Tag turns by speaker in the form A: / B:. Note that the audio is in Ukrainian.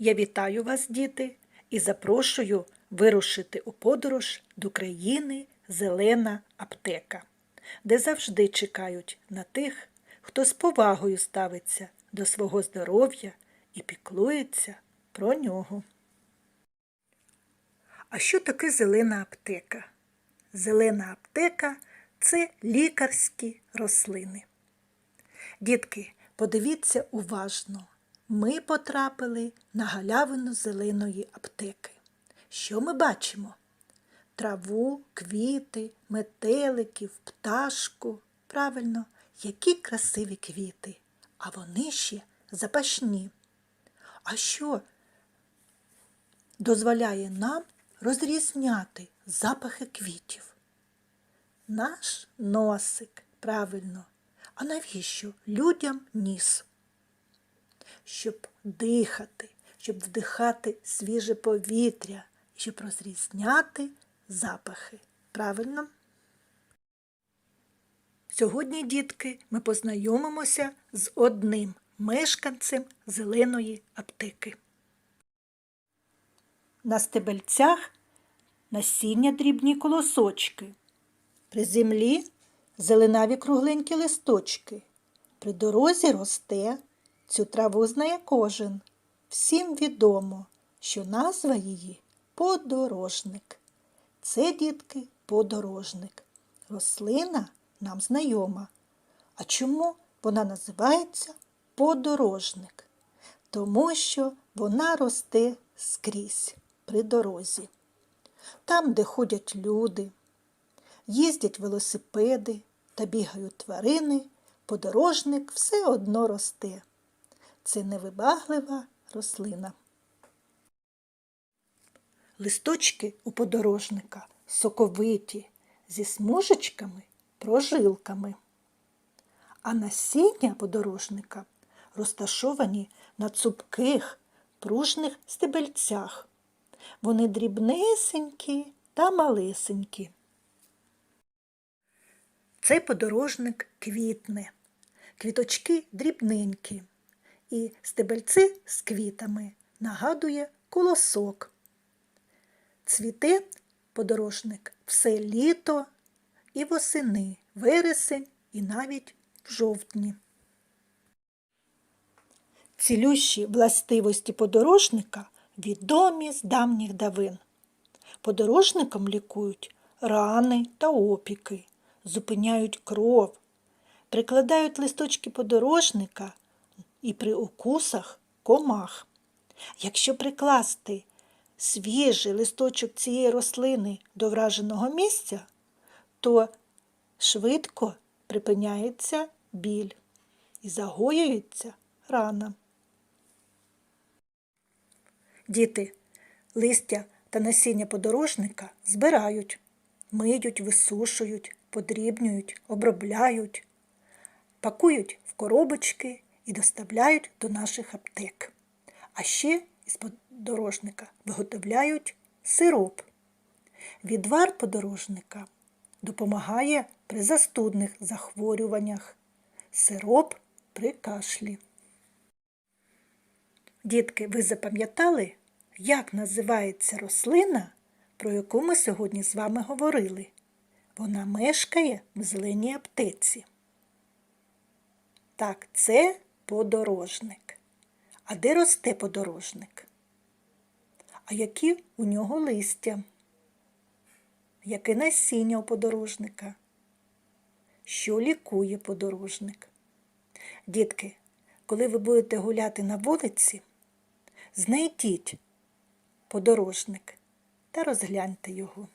A: Я вітаю вас, діти, і запрошую вирушити у подорож до країни Зелена аптека, де завжди чекають на тих, хто з повагою ставиться до свого здоров'я і піклується про нього. А що таке зелена аптека? Зелена аптека це лікарські рослини. Дітки, подивіться уважно. Ми потрапили на галявину зеленої аптеки. Що ми бачимо? Траву, квіти, метеликів, пташку. Правильно, які красиві квіти, а вони ще запашні. А що дозволяє нам розрізняти запахи квітів? Наш носик, правильно. А навіщо людям ніс? Щоб дихати, щоб вдихати свіже повітря, щоб розрізняти запахи. Правильно? Сьогодні, дітки, ми познайомимося з одним мешканцем зеленої аптеки. На стебельцях насіння дрібні колосочки. При землі зеленаві кругленькі листочки. При дорозі росте, цю траву знає кожен. Всім відомо, що назва її подорожник. Це, дітки, подорожник. Рослина нам знайома. А чому вона називається подорожник? Тому що вона росте скрізь при дорозі. Там, де ходять люди, їздять велосипеди та бігають тварини, подорожник все одно росте. Це невибаглива рослина. Листочки у подорожника соковиті, зі смужечками прожилками. А насіння подорожника розташовані на цупких, пружних стебельцях. Вони дрібнесенькі та малесенькі. Цей подорожник квітне, квіточки дрібненькі, і стебельці з квітами нагадує колосок. Цвіте подорожник все літо і восени, вересень і навіть в жовтні. Цілющі властивості подорожника відомі з давніх давин. Подорожником лікують рани та опіки, зупиняють кров, прикладають листочки подорожника і при укусах комах. Якщо прикласти свіжий листочок цієї рослини до враженого місця, то швидко припиняється біль і загоюється рана. Діти, листя та насіння подорожника збирають, миють, висушують, подрібнюють, обробляють, пакують в коробочки і доставляють до наших аптек. А ще із подорожника виготовляють сироп. Відвар подорожника допомагає при застудних захворюваннях, сироп при кашлі. Дітки, ви запам'ятали, як називається рослина, про яку ми сьогодні з вами говорили? Вона мешкає в зеленій аптеці. Так, це подорожник. А де росте подорожник? А які у нього листя? Яке насіння у подорожника? Що лікує подорожник? Дітки, коли ви будете гуляти на вулиці, знайдіть подорожник та розгляньте його.